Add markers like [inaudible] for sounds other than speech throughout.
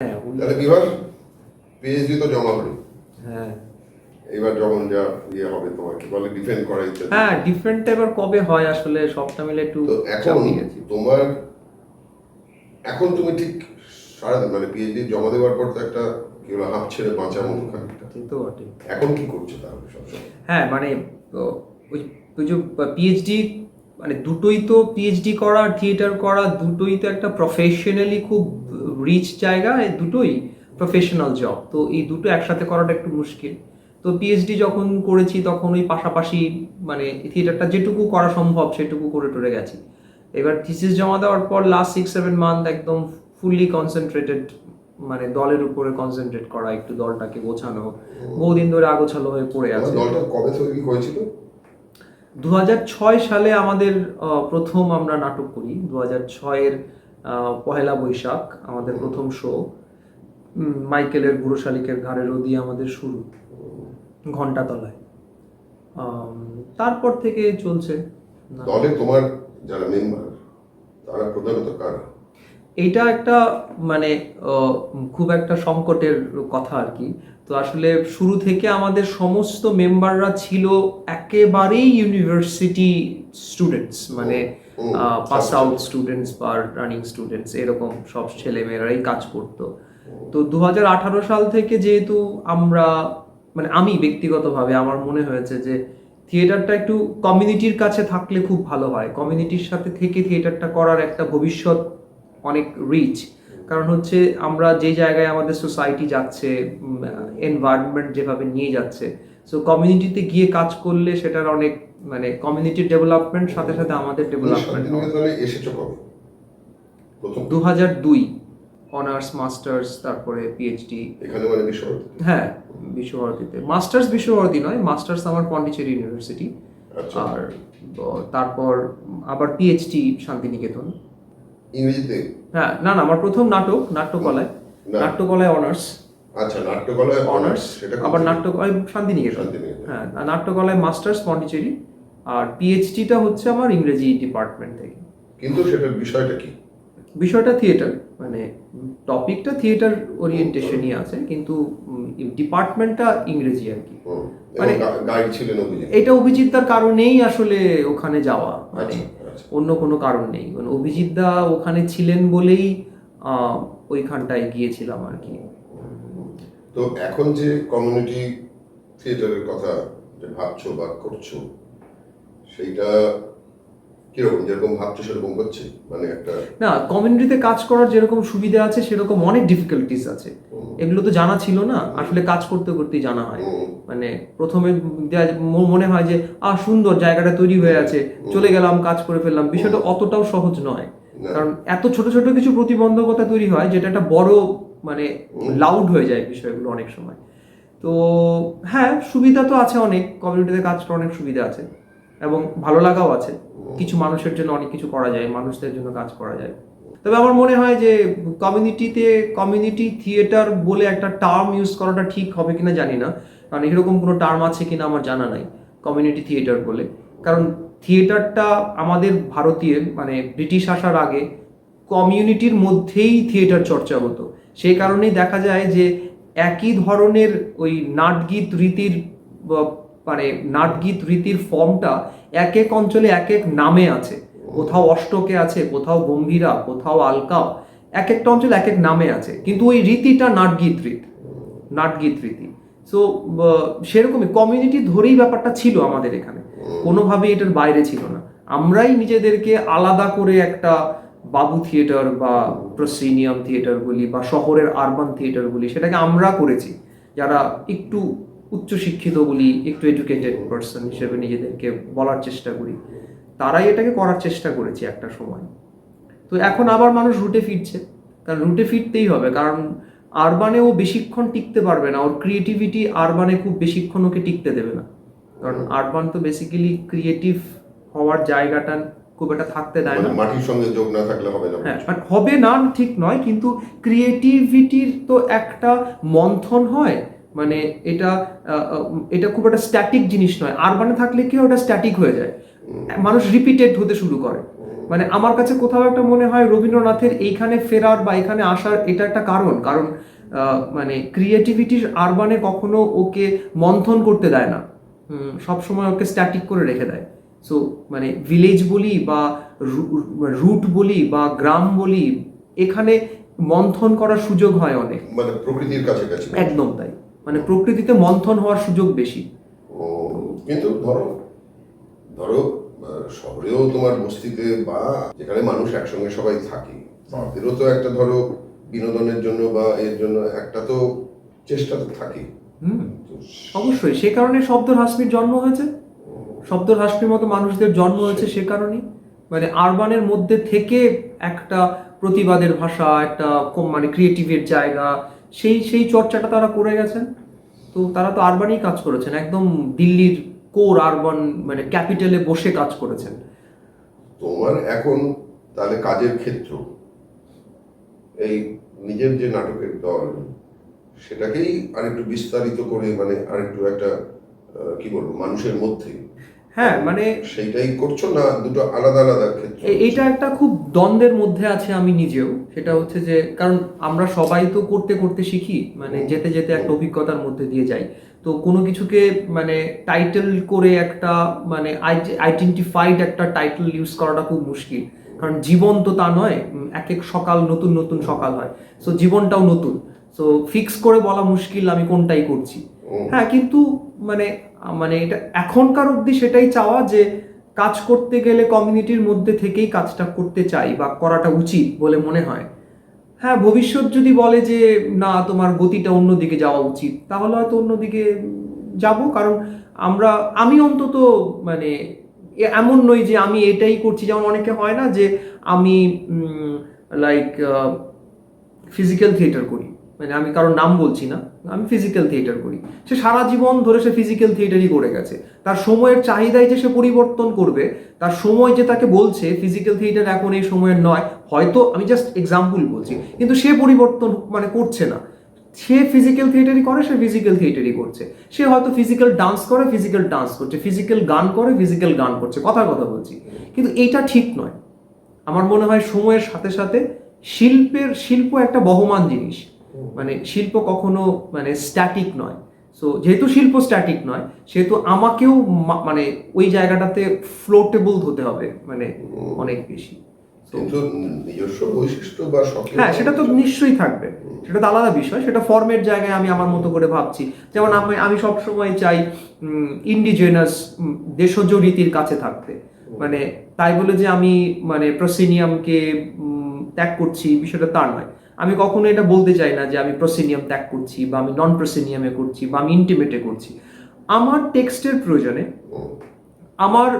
হ্যাঁ তাহলে এবার পিএইচডি তো জমা হলো। হ্যাঁ। এবার যখন যা ইয়ে হবে তোমার কি বলে ডিফেন্ড করা ইত্যাদি হ্যাঁ ডিফারেন্টটা এবার কবে হয়? আসলে সবটা মিলে একটু তো এখন তোমার এখন তুমি ঠিক সারাদিন মানে পিএইচডি জমা দেওয়ার পর তো একটা কি বলে হাফ ছেড়ে বাঁচা মতো খানিকটা। বটে। এখন কি করছ তাহলে হ্যাঁ মানে ওই ওই যে পিএইচডি মানে দুটোই তো পিএইচডি করা থিয়েটার করা দুটোই তো একটা প্রফেশনালি খুব রিচ জায়গা এই দুটোই প্রফেশনাল জব তো এই দুটো একসাথে করাটা একটু মুশকিল। তো পিএইচডি যখন করেছি তখন ওই পাশাপাশি মানে থিয়েটারটা যেটুকু করা সম্ভব সেটুকু করে টরে গেছি। এবার থিসিস জমা দেওয়ার পর লাস্ট সিক্স সেভেন মান্থ একদম ফুললি কনসেন্ট্রেটেড মানে দলের উপরে কনসেন্ট্রেট করা একটু দলটাকে গোছানো। বহুদিন ধরে আগোছালো হয়ে পড়ে আছে। দলটা কবে তৈরি হয়েছিল? দু সালে আমাদের প্রথম আমরা নাটক করি। দু হাজার ছয়ের পহেলা বৈশাখ আমাদের প্রথম শো। মাইকেলের বুড়ো শালিকের ঘাড়ে রদি আমাদের শুরু ঘন্টাতলায় তারপর থেকে চলছে। দলে তোমার যারা মেম্বার তারা প্রধানত কারা? এইটা একটা মানে খুব একটা সংকটের কথা আর কি। তো আসলে শুরু থেকে আমাদের সমস্ত মেম্বাররা ছিল একেবারেই ইউনিভার্সিটি স্টুডেন্টস মানে পাস আউট স্টুডেন্টস বা রানিং স্টুডেন্টস এরকম সব ছেলেমেয়েরাই কাজ করতো। তো দু হাজার আঠারো সাল থেকে যেহেতু আমরা মানে আমি ব্যক্তিগতভাবে আমার মনে হয়েছে যে থিয়েটারটা একটু কমিউনিটির কাছে থাকলে খুব ভালো হয়। কমিউনিটির সাথে থেকে থিয়েটারটা করার একটা ভবিষ্যৎ অনেক রিচ কারণ হচ্ছে আমরা যে জায়গায় আমাদের সোসাইটি যাচ্ছে এনভায়রনমেন্ট যেভাবে নিয়ে যাচ্ছে সো কমিউনিটিতে গিয়ে কাজ করলে সেটার অনেক মানে কমিউনিটি ডেভেলপমেন্ট সাথে সাথে আমাদের ডেভেলপমেন্ট এসেছ কবে? দু হাজার দুই অনার্স মাস্টার্স তারপরে পিএইচডি এখানে মানে বিশ্বভারতীতে? হ্যাঁ বিশ্বভারতীতে। মাস্টার্স বিশ্বভারতী নয় মাস্টার্স আমার পন্ডিচেরি ইউনিভার্সিটি আচ্ছা। আর তারপর আবার পিএইচডি শান্তিনিকেতন। ইংরেজিতে? হ্যাঁ না না আমার প্রথম নাটক নাট্যকলায়। নাট্যকলায় অনার্স আচ্ছা নাট্যকলায় অনার্স আবার? নাট্যকলায় শান্তিনিকেতন। হ্যাঁ আর নাট্যকলায় মাস্টার্স পন্ডিচেরি। আর পিএইচডিটা হচ্ছে আমার ইংরেজি ডিপার্টমেন্ট থেকে। কিন্তু সেটার বিষয়টা কি? বিষয়টা থিয়েটার মানে টপিকটা থিয়েটার ওরিয়েন্টেশনই আছে কিন্তু ডিপার্টমেন্টটা ইংরেজি আর কি। মানে- গাইড ছিলেন অভিজিৎ। এটা অভিজিৎদার কারণেই আসলে ওখানে যাওয়া মানে আচ্ছা, আচ্ছা। অন্য কোনো কারণ নেই। মানে অভিজিৎদা ওখানে ছিলেন বলেই ওইখানটায় গিয়েছিলাম আর কি। তো এখন যে কমিউনিটি থিয়েটারের কথা যে ভাবছ বা করছ সেইটা কীরকম যেরকম ভাবছ সেরকম হচ্ছে? মানে একটা না কমিউনিটিতে কাজ করার যেরকম সুবিধা আছে সেরকম অনেক ডিফিকাল্টিস আছে। এগুলো তো জানা ছিল না। আসলে কাজ করতে করতেই জানা হয়। মানে প্রথমে মনে হয় যে আহ সুন্দর জায়গাটা তৈরি হয়ে আছে। চলে গেলাম কাজ করে ফেললাম। বিষয়টা অতটাও সহজ নয়। কারণ এত ছোট ছোট কিছু প্রতিবন্ধকতা তৈরি হয় যেটা একটা বড় মানে লাউড হয়ে যায় বিষয়গুলো অনেক সময়। তো হ্যাঁ সুবিধা তো আছে অনেক। কমিউনিটিতে কাজ করার অনেক সুবিধা আছে। এবং ভালো লাগাও আছে। কিছু মানুষের জন্য অনেক কিছু করা যায়, মানুষদের জন্য কাজ করা যায়। তবে আমার মনে হয় যে কমিউনিটিতে কমিউনিটি থিয়েটার বলে একটা টার্ম ইউজ করাটা ঠিক হবে কিনা জানি না। কারণ এরকম কোনো টার্ম আছে কিনা আমার জানা নাই কমিউনিটি থিয়েটার বলে। কারণ থিয়েটারটা আমাদের ভারতীয় মানে ব্রিটিশ আসার আগে কমিউনিটির মধ্যেই থিয়েটার চর্চা হতো। সেই কারণেই দেখা যায় যে, একই ধরনের ওই নাটগীত রীতির মানে নাটগীত রীতির ফর্মটা এক এক অঞ্চলে এক এক নামে আছে। কোথাও অষ্টকে আছে, কোথাও গম্ভীরা, কোথাও আলকা এক একটা অঞ্চলে এক এক নামে আছে। কিন্তু ওই রীতিটা নাটগীত রীত, নাটগীত রীতি। সো সেরকমই কমিউনিটি ধরেই ব্যাপারটা ছিল আমাদের এখানে। কোনোভাবেই এটার বাইরে ছিল না। আমরাই নিজেদেরকে আলাদা করে একটা বাবু থিয়েটার বা প্রসিনিয়াম থিয়েটার বলি বা শহরের আরবান থিয়েটার বলি, সেটাকে আমরা করেছি। যারা একটু উচ্চশিক্ষিত বলি একটু এডুকেটেড পার্সন হিসেবে নিজেদেরকে বলার চেষ্টা করি। তারাই এটাকে করার চেষ্টা করেছি একটা সময়। তো এখন আবার মানুষ রুটে ফিরছে। কারণ রুটে ফিরতেই হবে। কারণ আরবানে ও বেশিক্ষণ টিকতে পারবে না। ওর ক্রিয়েটিভিটি আরবানে খুব বেশিক্ষণ ওকে টিকতে দেবে না। কারণ আরবান তো বেসিক্যালি ক্রিয়েটিভ হওয়ার জায়গাটা খুব একটা থাকতে দেয় না। মানে মাটির সঙ্গে যোগ না থাকলে হবে না হ্যাঁ বাট হবে না ঠিক নয় কিন্তু ক্রিয়েটিভিটির তো একটা মন্থন হয়। মানে এটা এটা খুব একটা স্ট্যাটিক জিনিস নয়। আরবানে থাকলে কি ওটা স্ট্যাটিক হয়ে যায়। মানুষ রিপিটেড হতে শুরু করে। মানে আমার কাছে কোথাও একটা মনে হয় রবীন্দ্রনাথের এইখানে ফেরার বা এখানে আসার এটা একটা কারণ। কারণ মানে ক্রিয়েটিভিটির আরবানে কখনো ওকে মন্থন করতে দেয় না। সব সময় ওকে স্ট্যাটিক করে রেখে দেয়। সো মানে ভিলেজ বলি বা রুট বলি বা গ্রাম বলি এখানে মন্থন করার সুযোগ হয় অনেক। মানে প্রকৃতির কাছাকাছি। একদম তাই। মানে প্রকৃতিতে মন্থন হওয়ার সুযোগ বেশি। ও, কিন্তু ধরো ধরো শহরেও তোমার বস্তিতে বা যেখানে মানুষ একসঙ্গে সবাই থাকে তাদেরও তো একটা ধরো বিনোদনের জন্য বা এর জন্য একটা তো চেষ্টা তো থাকে। হুম অবশ্যই। সে কারণে শব্দর হাসমির জন্ম হয়েছে। শব্দর হাসমির মতো মানুষদের জন্ম হয়েছে সে কারণেই। মানে আরবানের মধ্যে থেকে একটা প্রতিবাদের ভাষা একটা মানে ক্রিয়েটিভের জায়গা সেই সেই চর্চাটা তারা করে গেছেন। তো তারা তো আরবানই কাজ করেছেন, একদম দিল্লির কোর আরবান মানে ক্যাপিটালে বসে কাজ করেছেন। তোমার এখন তাহলে কাজের ক্ষেত্র, এই নিজের যে নাটকের দল, সেটাকেই আরেকটু বিস্তারিত করে মানে আরেকটু একটা কি বলব, মানুষের মধ্যে হ্যাঁ মানে সেইটাই করছ না দুটো আলাদা আলাদা ক্ষেত্র এইটা একটা খুব দ্বন্দ্বের মধ্যে আছে আমি নিজেও। সেটা হচ্ছে যে কারণ আমরা সবাই তো করতে করতে শিখি মানে যেতে যেতে একটা অভিজ্ঞতার মধ্যে দিয়ে যাই। তো কোনো কিছুকে মানে টাইটেল করে একটা মানে আইডেন্টিফাইড একটা টাইটেল ইউজ করাটা খুব মুশকিল। কারণ জীবন তো তা নয় এক এক সকাল নতুন নতুন সকাল হয়। সো জীবনটাও নতুন। সো ফিক্স করে বলা মুশকিল আমি কোনটাই করছি। হ্যাঁ কিন্তু মানে মানে এটা এখনকার অবধি সেটাই চাওয়া যে কাজ করতে গেলে কমিউনিটির মধ্যে থেকেই কাজটা করতে চাই বা করাটা উচিত বলে মনে হয়। হ্যাঁ ভবিষ্যৎ যদি বলে যে না, তোমার গতিটা অন্যদিকে যাওয়া উচিত, তাহলে হয়তো অন্যদিকে যাব। কারণ আমরা, আমি অন্তত মানে এমন নই যে আমি এটাই করছি। যেমন অনেকে হয় না যে আমি লাইক ফিজিক্যাল থিয়েটার করি। মানে আমি কারোর নাম বলছি না, আমি ফিজিক্যাল থিয়েটার করি। সে সারা জীবন ধরে সে ফিজিক্যাল থিয়েটারই করে গেছে। তার সময়ের চাহিদায় যে সে পরিবর্তন করবে, তার সময় যে তাকে বলছে ফিজিক্যাল থিয়েটার এখন এই সময়ের নয়, হয়তো আমি জাস্ট এক্সাম্পল বলছি, কিন্তু সে পরিবর্তন মানে করছে না। সে ফিজিক্যাল থিয়েটারই করে, সে ফিজিক্যাল থিয়েটারই করছে। সে হয়তো ফিজিক্যাল ডান্স করে ফিজিক্যাল ডান্স করছে ফিজিক্যাল গান করে ফিজিক্যাল গান করছে কথার কথা বলছি। কিন্তু এইটা ঠিক নয়। আমার মনে হয় সময়ের সাথে সাথে শিল্পের, শিল্প একটা বহমান জিনিস। মানে শিল্প কখনো মানে স্ট্যাটিক নয়। সো যেহেতু শিল্প স্ট্যাটিক নয় সেহেতু আমাকেও মানে ওই জায়গাটাতে ফ্লোটেবল হতে হবে মানে অনেক বেশি। নিজস্ব বৈশিষ্ট্য বা হ্যাঁ সেটা তো নিশ্চয়ই থাকবে। সেটা তো আলাদা বিষয় সেটা ফর্মের জায়গায় আমি আমার মতো করে ভাবছি। যেমন আমি আমি সবসময় চাই ইন্ডিজেনাস দেশজ রীতির কাছে থাকতে। মানে তাই বলে যে আমি মানে প্রসিনিয়ামকে ত্যাগ করছি বিষয়টা তার নয়। আমি কখনো এটা বলতে চাই না যে আমি প্রসিনিয়াম ত্যাগ করছি বা আমি নন প্রসিনিয়ামে করছি বা আমি ইন্টিমেটে করছি। আমার টেক্সটের প্রয়োজনে আমার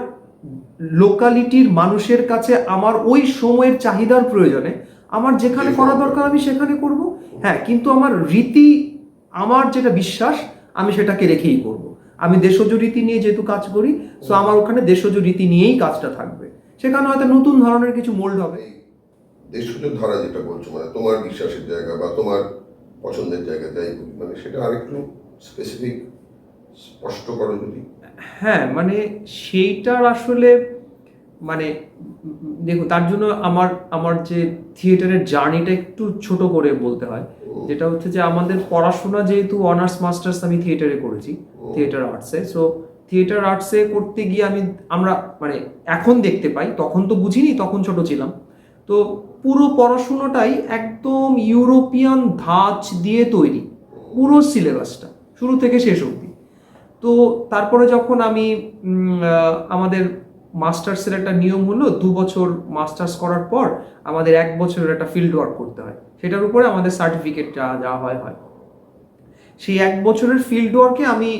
লোকালিটির মানুষের কাছে আমার ওই সময়ের চাহিদার প্রয়োজনে আমার যেখানে করা দরকার আমি সেখানে করব। হ্যাঁ কিন্তু আমার রীতি আমার যেটা বিশ্বাস আমি সেটাকে রেখেই করব। আমি দেশজ রীতি নিয়ে যেহেতু কাজ করি সো আমার ওখানে দেশজ রীতি নিয়েই কাজটা থাকবে। সেখানে হয়তো নতুন ধরনের কিছু মোল্ড হবে। এই দেশজ ধারা যেটা বলছো মানে তোমার বিশ্বাসের জায়গা বা তোমার পছন্দের জায়গা যাই বলি মানে সেটা আরেকটু স্পেসিফিক স্পষ্ট করো যদি। হ্যাঁ মানে সেইটার আসলে মানে দেখুন তার জন্য আমার আমার যে থিয়েটারের জার্নিটা একটু ছোট করে বলতে হয় যেটা হচ্ছে যে আমাদের পড়াশোনা যেহেতু অনার্স মাস্টার্স আমি থিয়েটারে করেছি থিয়েটার আর্টসে। সো থিয়েটার আর্টসে করতে গিয়ে আমি আমরা মানে এখন দেখতে পাই তখন তো বুঝিনি তখন ছোট ছিলাম। তো পুরো পড়াশুনোটাই একদম ইউরোপিয়ান ধাঁচ দিয়ে তৈরি, পুরো সিলেবাসটা, শুরু থেকে শেষ অবধি। তো তারপরে যখন আমি আমাদের মাস্টার্সের একটা নিয়ম হলো, দু বছর মাস্টার্স করার পর আমাদের এক বছরের একটা ফিল্ড ওয়ার্ক করতে হয়। সেটার উপরে আমাদের সার্টিফিকেট যা যা হয় হয়। সেই এক বছরের ফিল্ড ওয়ার্কে আমি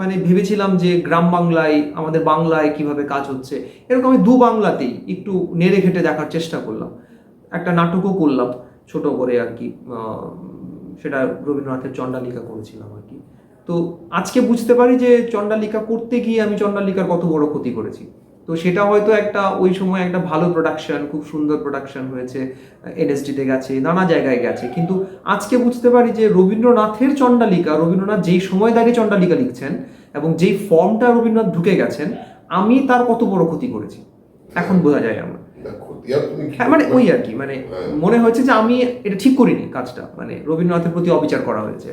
মানে ভেবেছিলাম যে গ্রাম বাংলায়, আমাদের বাংলায় কীভাবে কাজ হচ্ছে, এরকম আমি দু বাংলাতেই একটু নেড়ে ঘেটে দেখার চেষ্টা করলাম। একটা নাটকও করলাম, ছোট করে আর কি সেটা রবীন্দ্রনাথের চণ্ডালিকা করেছিলাম আর কি। তো আজকে বুঝতে পারি যে চণ্ডালিকা করতে গিয়ে আমি চণ্ডালিকার কত বড় ক্ষতি করেছি। তো সেটা হয়তো একটা, ওই সময় একটা ভালো প্রোডাকশন খুব সুন্দর প্রোডাকশন হয়েছে, এনএসডিতে গেছে, নানা জায়গায় গেছে। কিন্তু আজকে বুঝতে পারি যে রবীন্দ্রনাথের চণ্ডালিকা, রবীন্দ্রনাথ যেই সময় দাঁড়িয়ে চণ্ডালিকা লিখছেন এবং যেই ফর্মটা রবীন্দ্রনাথ ঢুকে গেছেন, আমি তার কত বড় ক্ষতি করেছি। এখন বোঝা যায় আমার। হ্যাঁ মানে ওই আর কি মানে হ্যাঁ। মনে হয়েছে যে আমি এটা ঠিক করিনি কাজটা মানে রবীন্দ্রনাথের প্রতি অবিচার করা হয়েছে।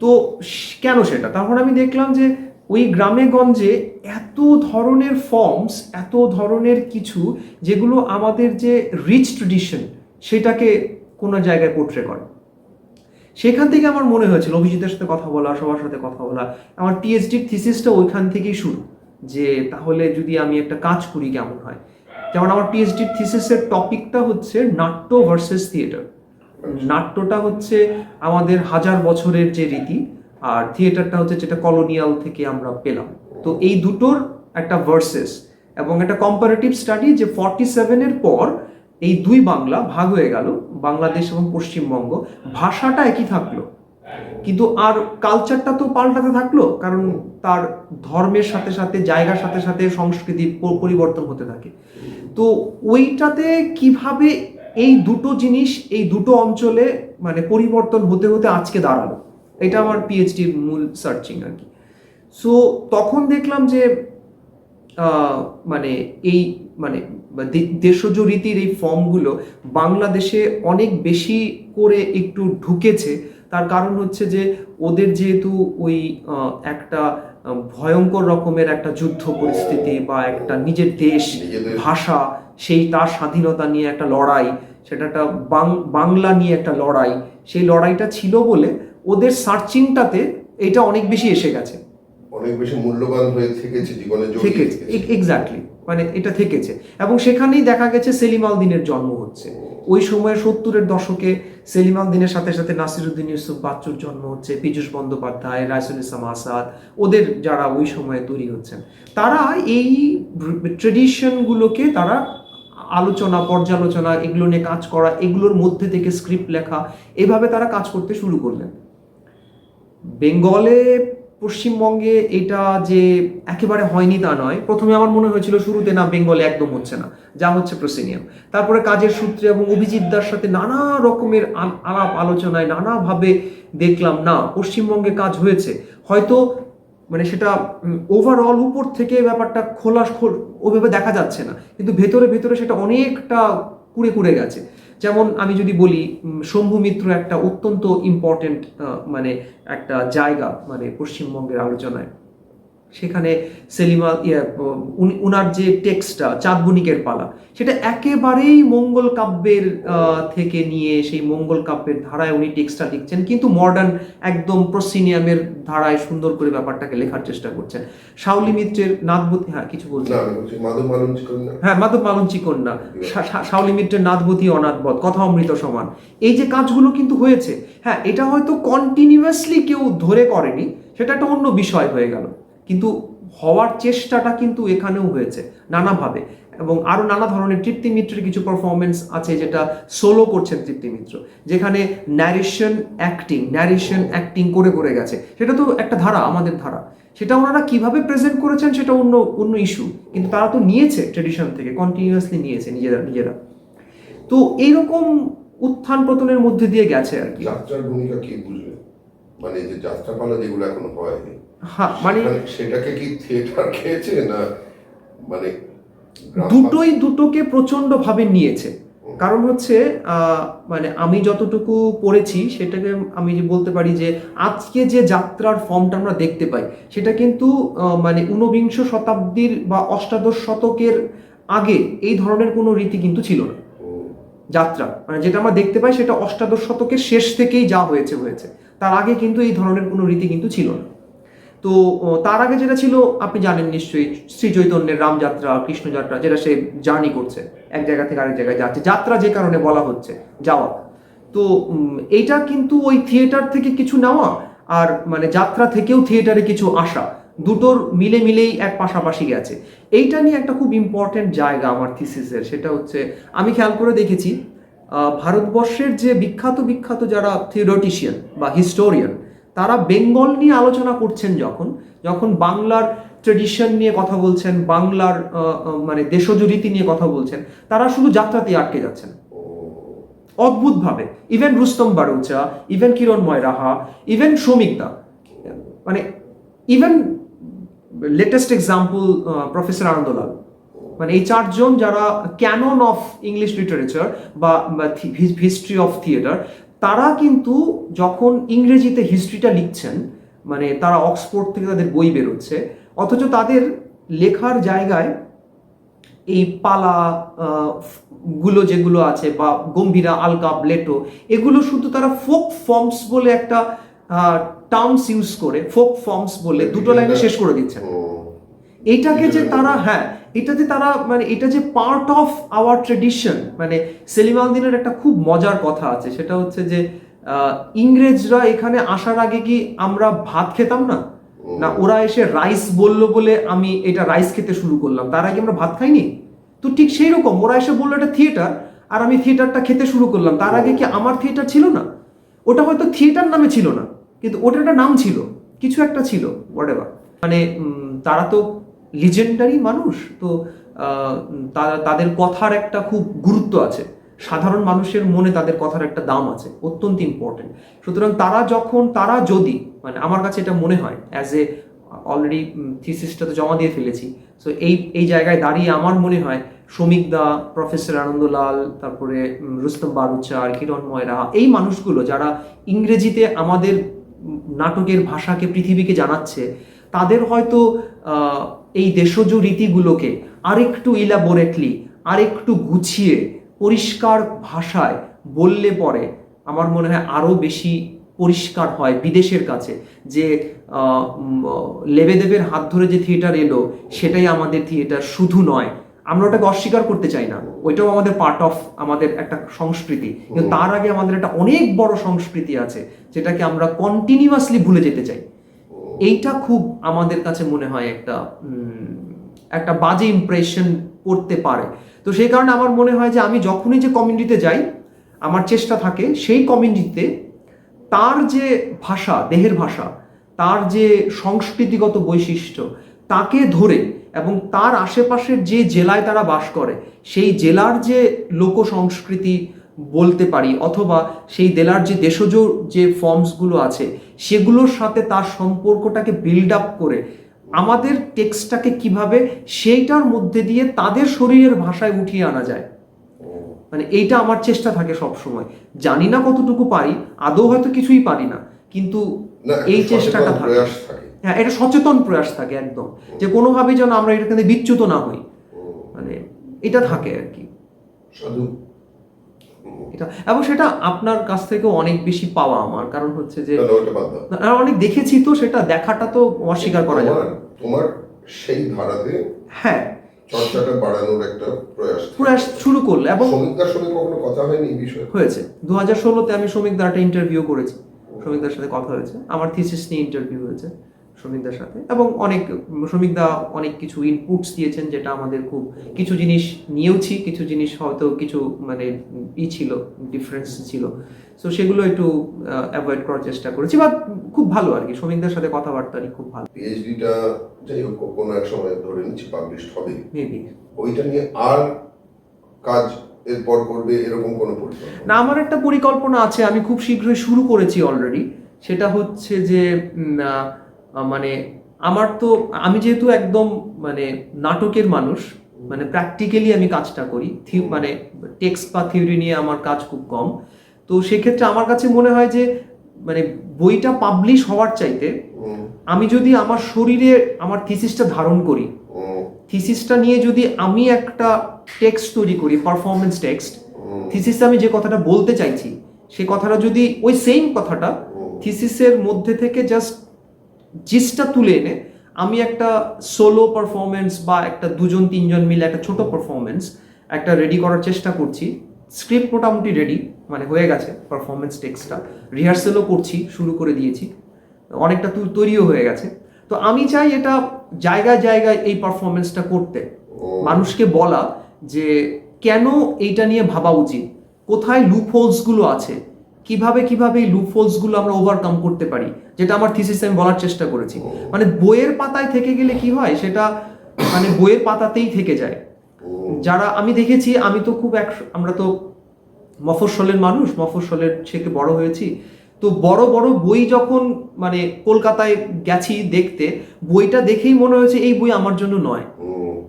তো কেন সেটা? তখন আমি দেখলাম যে ওই গ্রামে গঞ্জে এত ধরনের ফর্মস এত ধরনের কিছু যেগুলো আমাদের যে রিচ ট্রেডিশন সেটাকে কোনো জায়গায় পোট্রে করে। সেখান থেকে আমার মনে হয়েছিল অভিজিতের সাথে কথা বলা সবার সাথে কথা বলা আমার পিএইচডির থিসিসটা ওইখান থেকেই শুরু যে তাহলে যদি আমি একটা কাজ করি কেমন হয়? যেমন আমার পিএইচডির থিসিসের টপিকটা হচ্ছে নাট্য ভার্সেস থিয়েটার নাট্যটা হচ্ছে আমাদের হাজার বছরের যে রীতি, আর থিয়েটারটা হচ্ছে যেটা কলোনিয়াল থেকে আমরা পেলাম। তো এই দুটোর একটা ভার্সেস এবং একটা কম্পারেটিভ স্টাডি যে ফর্টি সেভেনের পর এই দুই বাংলা ভাগ হয়ে গেল, বাংলাদেশ এবং পশ্চিমবঙ্গ। ভাষাটা একই থাকল। কিন্তু আর কালচারটা তো পাল্টাতে থাকল, কারণ তার ধর্মের সাথে সাথে, জায়গার সাথে সাথে সংস্কৃতি পরিবর্তন হতে থাকে। তো ওইটাতে কীভাবে এই দুটো জিনিস, এই দুটো অঞ্চলে মানে পরিবর্তন হতে হতে আজকে দাঁড়াল? এটা আমার পিএইচডির মূল সার্চিং আর কি। সো তখন দেখলাম যে মানে এই মানে দেশজ রীতির এই ফর্মগুলো বাংলাদেশে অনেক বেশি করে একটু ঢুকেছে। তার কারণ হচ্ছে যে, ওদের যেহেতু ওই একটা ভয়ঙ্কর রকমের একটা যুদ্ধ পরিস্থিতি বা একটা নিজের দেশ ভাষা সেই তার স্বাধীনতা নিয়ে একটা লড়াই সেটা একটা বাংলা নিয়ে একটা লড়াই সেই লড়াইটা ছিল বলে ওদের সার্চিংটাতে এটা অনেক বেশি এসে গেছে। অনেক বেশি মূল্যবান হয়ে থেকেছে জীবনে থেকেছে। এক্স্যাক্টলি মানে এটা থেকেছে। এবং সেখানেই দেখা গেছে সেলিম আল দিনের জন্ম হচ্ছে। ওই সময় সত্তরের দশকে সেলিম আল দিনের সাথে সাথে নাসিরুদ্দিন ইউসুফ বাচ্চুর জন্ম হচ্ছে, পীযূষ বন্দ্যোপাধ্যায়, রাইসুল ইসলাম আসাদ, ওদের যারা ওই সময়ে তৈরি হচ্ছেন। তারা এই ট্রেডিশনগুলোকে তারা আলোচনা, পর্যালোচনা, এগুলো নিয়ে কাজ করা, এগুলোর মধ্যে থেকে স্ক্রিপ্ট লেখা, এভাবে তারা কাজ করতে শুরু করলেন। বেঙ্গলে পশ্চিমবঙ্গে এটা যে একেবারে হয়নি তা নয়। প্রথমে আমার মনে হয়েছিল শুরুতে, না, বেঙ্গলে একদম হচ্ছে না। যা হচ্ছে প্রসিনিয়াম। তারপরে কাজের সূত্রে এবং অভিজিৎ দার সাথে নানা রকমের আল- আলাপ আলোচনায় নানাভাবে দেখলাম, না, পশ্চিমবঙ্গে কাজ হয়েছে। হয়তো মানে সেটা ওভারঅল উপর থেকে ব্যাপারটা খোল- ওভাবে দেখা যাচ্ছে না। কিন্তু ভেতরে ভেতরে সেটা অনেকটা কুড়ে কুড়ে গেছে। যেমন আমি যদি বলি শম্ভু মিত্র একটা অত্যন্ত ইম্পর্টেন্ট মানে একটা জায়গা মানে পশ্চিমবঙ্গের আলোচনায়। সেখানে সেলিমা ইয়ে, উনার যে টেক্সটটা চাঁদবণিকের পালা সেটা একেবারেই মঙ্গল কাব্যের থেকে নিয়ে সেই মঙ্গল কাব্যের ধারায় উনি টেক্সটটা লিখছেন কিন্তু মডার্ন একদম প্রসিনিয়ামের ধারায় সুন্দর করে ব্যাপারটাকে লেখার চেষ্টা করছেন। শাউলি মিত্রের নাথবতী হ্যাঁ কিছু বলছেন হ্যাঁ মাধব মালঞ্চি কন্যা। শা- শা- শাওলি মিত্রের নাথবতী অনাথবধ কথা অমৃত সমান। এই যে কাজগুলো কিন্তু হয়েছে হ্যাঁ এটা হয়তো কন্টিনিউয়াসলি কেউ ধরে করেনি সেটা একটা অন্য বিষয় হয়ে গেল। হওয়ার চেষ্টাটা কিন্তু এখানেও হয়েছে, নানাভাবে। এবং আরও নানা ধরনের তৃপ্তি মিত্রের কিছু পারফরমেন্স আছে যেটা সোলো করছেন তৃপ্তি মিত্র, যেখানে ন্যারেশন অ্যাক্টিং ন্যারেশন অ্যাক্টিং করে করে গেছে। সেটা তো একটা ধারা, আমাদের ধারা। সেটা ওনারা কীভাবে প্রেজেন্ট করেছেন সেটা অন্য অন্য ইস্যু কিন্তু তারা তো নিয়েছে ট্রেডিশন থেকে কন্টিনিউয়াসলি নিয়েছে নিজেরা নিজেরা। তো এইরকম উত্থান পতনের মধ্যে দিয়ে গেছে আর কি। ভূমিকা কি বুঝলে মানে যে যাত্রাপালা যেগুলো এখন হয় মানে সেটাকে কি থিয়েটার খেয়েছে না মানে দুটোই দুটোকে প্রচণ্ড ভাবে নিয়েছে কারণ হচ্ছে মানে আমি যতটুকু পড়েছি সেটাকে আমি যে বলতে পারি যে আজকে যে যাত্রার ফর্মটা আমরা দেখতে পাই সেটা কিন্তু মানে ঊনবিংশ শতাব্দীর বা অষ্টাদশ শতকের আগে এই ধরনের কোনো রীতি কিন্তু ছিল না। যাত্রা মানে যেটা আমরা দেখতে পাই সেটা অষ্টাদশ শতকের শেষ থেকেই যা হয়েছে হয়েছে। তার আগে কিন্তু এই ধরনের কোনো রীতি কিন্তু ছিল না। তো তার আগে যেটা ছিল, আপনি জানেন নিশ্চয়ই, শ্রী চৈতন্যের রামযাত্রা, কৃষ্ণযাত্রা, যেটা সে জার্নি করছে, এক জায়গা থেকে আরেক জায়গায় যাচ্ছে, যাত্রা যে কারণে বলা হচ্ছে, যাওয়া। তো এইটা কিন্তু ওই থিয়েটার থেকে কিছু নেওয়া, আর মানে যাত্রা থেকেও থিয়েটারে কিছু আসা, দুটোর মিলে মিলেই এক পাশাপাশি গেছে। এইটা নিয়ে একটা খুব ইম্পর্টেন্ট জায়গা আমার থিসিসের সেটা হচ্ছে, আমি খেয়াল করে দেখেছি ভারতবর্ষের যে বিখ্যাত বিখ্যাত যারা থিওরটিশিয়ান বা হিস্টোরিয়ান তারা বেঙ্গল নিয়ে আলোচনা করছেন যখন যখন বাংলার ট্রেডিশন নিয়ে কথা বলছেন, বাংলার মানে দেশজ রীতি নিয়ে কথা বলছেন, তারা শুধু যাত্রাতেই আটকে যাচ্ছেন। অদ্ভুতভাবে even Rustom Bharucha even Kironmoy Raha even শ্রমিকদা মানে even latest example professor Anandalal. মানে এই চারজন যারা ক্যানন অফ ইংলিশ লিটারেচার বা হিস্ট্রি অফ থিয়েটার তারা কিন্তু যখন ইংরেজিতে হিস্ট্রিটা লিখছেন মানে তারা অক্সফোর্ড থেকে তাদের বই বেরোচ্ছে অথচ তাদের লেখার জায়গায় এই পালা গুলো যেগুলো আছে বা গম্ভীরা আলকা প্লেটো এগুলো শুধু তারা ফোক ফর্মস বলে একটা টার্মস ইউজ করে ফোক ফর্মস বলে দুটো লাইনে শেষ করে দিচ্ছেন। হুম, এইটাকে যে তারা হ্যাঁ এটাতে তারা মানে এটা যে পার্ট অফ আওয়ার ট্রেডিশন মানে সেলিম আলদিনের একটা খুব মজার কথা আছে সেটা হচ্ছে যে ইংরেজরা এখানে আসার আগে কি আমরা ভাত খেতাম না? না ওরা এসে রাইস বলল বলে আমি এটা রাইস খেতে শুরু করলাম। তার আগে আমরা ভাত খাইনি? তো ঠিক সেই রকম ওরা এসে বলল এটা থিয়েটার আর আমি থিয়েটারটা খেতে শুরু করলাম। তার আগে কি আমার থিয়েটার ছিল না? ওটা হয়তো থিয়েটার নামে ছিল না কিন্তু ওটার একটা নাম ছিল কিছু একটা ছিল হোয়াট মানে তারা তো লিজেন্ডারি মানুষ, তো তাদের কথার একটা খুব গুরুত্ব আছে। সাধারণ মানুষের মনে তাদের কথার একটা দাম আছে, অত্যন্ত ইম্পর্টেন্ট সুতরাং তারা যখন, তারা যদি মানে আমার কাছে এটা মনে হয় অ্যাজ এ অলরেডি থিসিসটা তো জমা দিয়ে ফেলেছি সো এই এই জায়গায় দাঁড়িয়ে আমার মনে হয়, শ্রমিক দা প্রফেসর আনন্দলাল, তারপরে রুস্তম বারুচার, কিরণ ময়রা, এই মানুষগুলো যারা ইংরেজিতে আমাদের নাটকের ভাষাকে পৃথিবীকে জানাচ্ছে, তাদের হয়তো এই দেশজ রীতিগুলোকে আরেকটু ইলাবোরেটলি আরেকটু গুছিয়ে পরিষ্কার ভাষায় বললে পরে আমার মনে হয় আরও বেশি পরিষ্কার হয় বিদেশের কাছে যে লেবেদেবের হাত ধরে যে থিয়েটার এলো সেটাই আমাদের থিয়েটার শুধু নয় আমরা ওটাকে অস্বীকার করতে চাই না। ওইটাও আমাদের পার্ট অফ আমাদের একটা সংস্কৃতি। কিন্তু তার আগে আমাদের একটা অনেক বড় সংস্কৃতি আছে যেটাকে আমরা কন্টিনিউয়াসলি ভুলে যেতে চাই। এইটা খুব আমাদের কাছে মনে হয় একটা একটা বাজে ইমপ্রেশন পড়তে পারে। তো সেই কারণে আমার মনে হয় যে আমি যখনই যে কমিউনিটিতে যাই, আমার চেষ্টা থাকে সেই কমিউনিটিতে তার যে ভাষা, দেহের ভাষা, তার যে সংস্কৃতিগত বৈশিষ্ট্য, তাকে ধরে এবং তার আশেপাশের যে জেলায় তারা বাস করে, সেই জেলার যে লোক সংস্কৃতি বলতে পারি অথবা সেই দেলার যে দেশজ যে ফর্মসগুলো আছে সেগুলোর সাথে তার সম্পর্কটাকে বিল্ড আপ করে আমাদের টেক্সটটাকে কীভাবে সেইটার মধ্যে দিয়ে তাদের শরীরের ভাষায় উঠিয়ে আনা যায়। মানে এইটা আমার চেষ্টা থাকে সব সময় জানি না কতটুকু পারি আদৌ হয়তো কিছুই পারি না কিন্তু এই চেষ্টাটা থাকে। হ্যাঁ এটা সচেতন প্রয়াস থাকে একদম। যে কোনোভাবে যেন আমরা এটাতে বিচ্যুত না হই। মানে এটা থাকে আর কি। সাধু। এটা এবং সেটা আপনার কাছ থেকেও অনেক বেশি পাওয়া আমার কারণ হচ্ছে যে অনেক দেখেছি তো সেটা দেখাটা তো অস্বীকার করা যাবে। তোমার- তোমার সেই ধারাতে হ্যাঁ। চর্চাটা বাড়ানোর একটা প্রয়াস প্রয়াস শুরু করলে এবং শ্রমিকদার সঙ্গে কখনো কথা হয়নি এই বিষয়ে? হয়েছে। দু হাজার ষোলোতে আমি শ্রমিকদার একটা ইন্টারভিউ করেছি। শ্রমিকদার সাথে কথা হয়েছে। আমার থিসিস নিয়ে ইন্টারভিউ হয়েছে। শ্রমিকদার সাথে। এবং অনেক শ্রমিকদা অনেক কিছু ইনপুটস দিয়েছেন যেটা আমাদের খুব কিছু জিনিস নিয়েওছি কিছু জিনিস হয়তো কিছু মানে ই ছিল ডিফারেন্স ছিল। সো সেগুলো একটু অ্যাভয়েড করার চেষ্টা করেছি। বা খুব ভালো আর কি শ্রমিকদের সাথে কথাবার্তা খুব ভালো। পিএইচডিটা যাই হোক কোনো এক সময় ধরে নিচ্ছি পাবলিশ হবে। মেবি ওইটা নিয়ে আর কাজ এরপর করবে এরকম কোনো পরিকল্পনা? না আমার একটা পরিকল্পনা আছে আমি খুব শীঘ্রই শুরু করেছি অলরেডি সেটা হচ্ছে যে মানে আমার তো আমি যেহেতু একদম মানে নাটকের মানুষ মানে প্র্যাকটিক্যালি আমি কাজটা করি মানে টেক্সট বা থিওরি নিয়ে আমার কাজ খুব কম। তো সেক্ষেত্রে আমার কাছে মনে হয় যে মানে বইটা পাবলিশ হওয়ার চাইতে আমি যদি আমার শরীরে আমার থিসিসটা ধারণ করি থিসিসটা নিয়ে যদি আমি একটা টেক্সট তৈরি করি পারফরমেন্স টেক্সট থিসিসে আমি যে কথাটা বলতে চাইছি সে কথাটা যদি ওই সেম কথাটা থিসিসের মধ্যে থেকে জাস্ট জিসটা তুলে এনে আমি একটা সোলো পারফরমেন্স বা একটা দুজন, তিনজন মিলে একটা ছোট পারফরমেন্স একটা রেডি করার চেষ্টা করছি। স্ক্রিপ্ট মোটামুটি রেডি মানে হয়ে গেছে পারফরমেন্স টেক্সটটা রিহার্সেলও করছি, শুরু করে দিয়েছি। অনেকটা তৈরিও হয়ে গেছে। তো আমি চাই এটা জায়গায় জায়গায় এই পারফরমেন্সটা করতে। মানুষকে বলা যে কেন এইটা নিয়ে ভাবা উচিত? কোথায় লুপগুলো আছে? কীভাবে কীভাবে এই লুপগুলো আমরা ওভারকাম করতে পারি? যেটা আমার থিসিসে আমি বলার চেষ্টা করেছি। মানে বইয়ের পাতায় থেকে গেলে কি হয় সেটা মানে বইয়ের পাতাতেই থেকে যায়। যারা আমি দেখেছি আমি তো খুব এক আমরা তো মফস্বলের মানুষ মফস্বলের থেকে বড় হয়েছি। তো বড় বড় বই যখন মানে কলকাতায় গেছি দেখতে বইটা দেখেই মনে হয়েছে এই বই আমার জন্য নয়।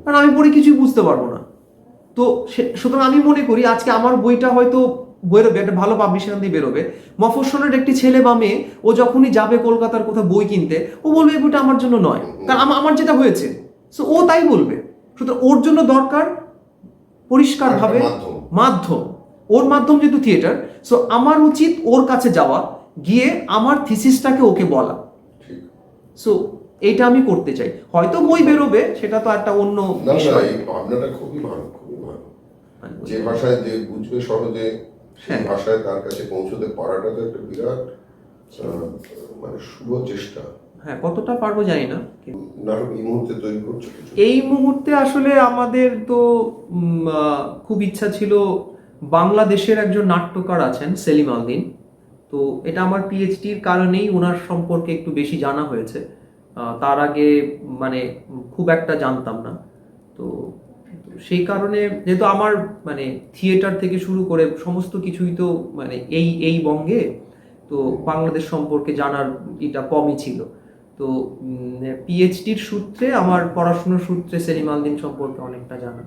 কারণ আমি পড়ে কিছুই বুঝতে পারব না। তো সে- সুতরাং আমি মনে করি আজকে আমার বইটা হয়তো বেরোবে একটা ভালো পাবলিশার দিয়ে বেরোবে। মফস্বলের একটি ছেলে বা মেয়ে ও যখনই যাবে কলকাতার কোথাও বই কিনতে ও বলবে এই বইটা আমার জন্য নয়। কারণ আমা- আমার যেটা হয়েছে সো ও তাই বলবে। সুতরাং ওর জন্য দরকার পরিষ্কারভাবে মাধ্যম। ওর মাধ্যম যেহেতু থিয়েটার সো আমার উচিত ওর কাছে যাওয়া গিয়ে আমার থিসিসটাকে ওকে বলা। সো এটা আমি করতে চাই। হয়তো বই বেরোবে সেটা তো একটা অন্য বিষয়। ভাবনাটা খুবই ভালো খুবই ভালো। মানে যে ভাষায় যে বুঝবে সহজে সেই হ্যাঁ। ভাষায় তার কাছে পৌঁছতে পারাটা তো একটা বিরাট মানে শুভ চেষ্টা। হ্যাঁ কতটা পারব জানি না নাটক এই মুহূর্তে তৈরি করছ এই মুহূর্তে আসলে আমাদের তো খুব ইচ্ছা ছিল বাংলাদেশের একজন নাট্যকার আছেন সেলিম আলদিন। তো এটা আমার পিএইচডির কারণেই ওনার সম্পর্কে একটু বেশি জানা হয়েছে। তার আগে মানে খুব একটা জানতাম না। তো তো সেই কারণে যেহেতু আমার মানে থিয়েটার থেকে শুরু করে সমস্ত কিছুই তো মানে এই এই বঙ্গে, তো বাংলাদেশ সম্পর্কে জানার এটা কমই ছিল। তো পিএইচডির সূত্রে আমার পড়াশোনার সূত্রে সেলিম আলদিন সম্পর্কে অনেকটা জানা।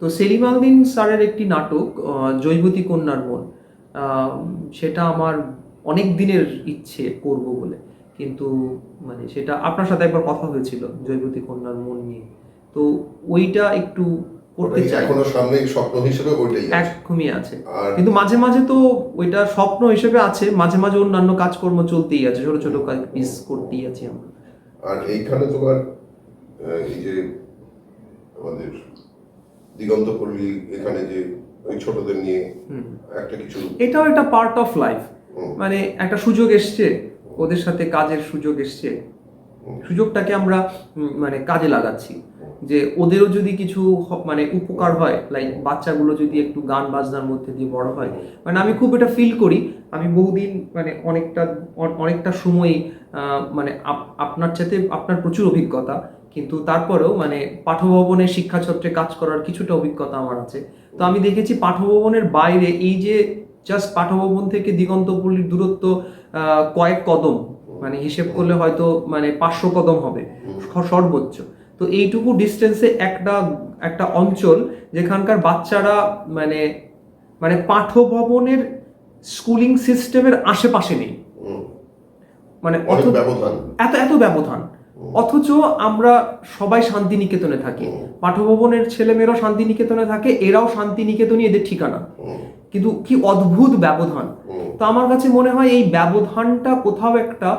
তো সেলিম আলদিন স্যারের একটি নাটক জৈবতী কন্যার মন। সেটা আমার অনেক দিনের ইচ্ছে করব বলে। কিন্তু মানে সেটা আপনার সাথে একবার কথা হয়েছিল, জৈবতী কন্যার মন নিয়ে। তো ওইটা একটু করতে চাই। এখনও সামনে স্বপ্ন হিসেবে ওইটাই একদমই আছে। কিন্তু মাঝে মাঝে তো ওইটা স্বপ্ন হিসেবে আছে মাঝে মাঝে অন্যান্য কাজকর্ম চলতেই আছে ছোট ছোট কাজ পিস করতেই আছি আমরা। আর এইখানে তোমার এই যে আমাদের দিগন্ত পল্লী এখানে যে ওই ছোটদের নিয়ে। একটা কিছু এটাও একটা পার্ট অফ লাইফ মানে একটা সুযোগ এসছে ওদের সাথে কাজের সুযোগ এসছে। সুযোগটাকে আমরা মানে কাজে লাগাচ্ছি। যে ওদেরও যদি কিছু মানে উপকার হয় লাইক বাচ্চাগুলো যদি একটু গান বাজনার মধ্যে দিয়ে বড় হয়। মানে আমি খুব এটা ফিল করি। আমি বহুদিন মানে অনেকটা অনেকটা সময় মানে আপ- আপনার সাথে আপনার প্রচুর অভিজ্ঞতা। কিন্তু তারপরেও মানে পাঠভবনে শিক্ষাছত্রে কাজ করার কিছুটা অভিজ্ঞতা আমার আছে। তো আমি দেখেছি পাঠভবনের বাইরে এই যে জাস্ট পাঠভবন থেকে দিগন্তপল্লীর দূরত্ব কয়েক কদম মানে হিসেব করলে হয়তো মানে পাঁচশো কদম হবে সর্বোচ্চ। তো এইটুকু ডিস্টেন্সে একটা একটা অঞ্চল যেখানকার বাচ্চারা মানে মানে পাঠভবনের স্কুলিং সিস্টেমের আশেপাশে নেই। মানে এত এত ব্যবধান। অথচ আমরা সবাই শান্তিনিকেতনে থাকি। পাঠভবনের ছেলেমেয়েরাও শান্তিনিকেতনে থাকে এরাও শান্তিনিকেতনই এদের ঠিকানা। কিন্তু কি অদ্ভুত ব্যবধান। তো আমার কাছে মনে হয় এই ব্যবধানটা কোথাও একটা।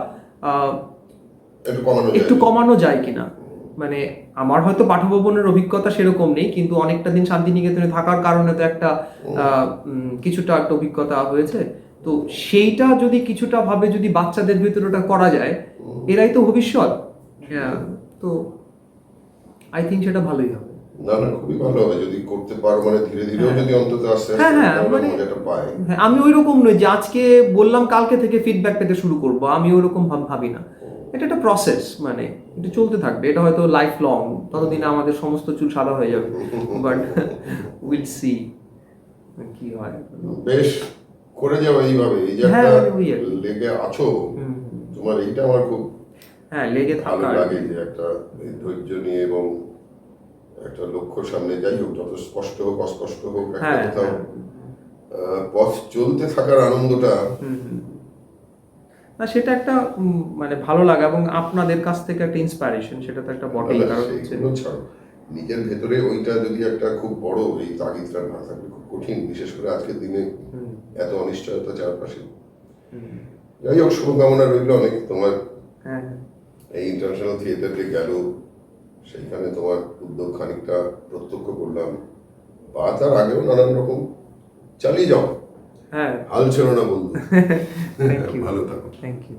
একটু কমানো যায়। কিনা। মানে আমার হয়তো পাঠভবনের অভিজ্ঞতা সেরকম নেই কিন্তু অনেকটা দিন শান্তিনিকেতনে থাকার কারণে তো একটা কিছুটা একটা অভিজ্ঞতা হয়েছে। তো সেইটা যদি কিছুটা ভাবে যদি বাচ্চাদের ভিতরে ওটা করা যায় এরাই তো ভবিষ্যৎ। হ্যাঁ তো আই থিঙ্ক সেটা ভালোই হবে। না না খুবই ভালো হবে। যদি করতে পারো মানে ধীরে ধীরেও যদি অন্তত আস্তে আস্তে হ্যাঁ, হ্যাঁ, মানে- মজাটা পাই। হ্যাঁ আমি ওই রকম নই যে আজকে বললাম কালকে থেকে ফিডব্যাক পেতে শুরু করব। আমি ওই রকম ভাব- ভাবি না। এটা একটা প্রসেস মানে এটা চলতে থাকবে এটা হয়তো লাইফ লং ততদিনে আমাদের সমস্ত চুল সাদা হয়ে যাবে বাট উইল সি কি হয় বেশ করে যাও এইভাবে এই যে হ্যাঁ, একটা কি। লেগে আছো। তোমার এইটা আমার খুব হ্যাঁ লেগে থাকা লাগে যে একটা ধৈর্য নিয়ে এবং একটা লক্ষ্য সামনে যাই হোক যত স্পষ্ট হোক অস্পষ্ট হোক একটা হ্যাঁ কোথাও হ্যাঁ। পথ চলতে থাকার আনন্দটা হুম, হুম। না সেটা একটা মানে ভালো লাগা এবং আপনাদের কাছ থেকে একটা ইন্সপায়ারেশন সেটা তো একটা বটেই কারণ হচ্ছে নিজের ভেতরে ওইটা যদি একটা খুব বড় এই তাগিদটা না থাকলে খুব কঠিন বিশেষ করে আজকের দিনে এত অনিশ্চয়তা চারপাশে। যাই হোক শুভকামনা রইল অনেক তোমার হ্যাঁ হ্যাঁ। এই ইন্টারন্যাশনাল থিয়েটারে গেল সেইখানে তোমার উদ্যোগ খানিকটা প্রত্যক্ষ করলাম বা তার আগেও নানান রকম চালিয়ে যাও। হ্যাঁ। আলোচনা বলব [laughs] ভালো থাকো। Thank you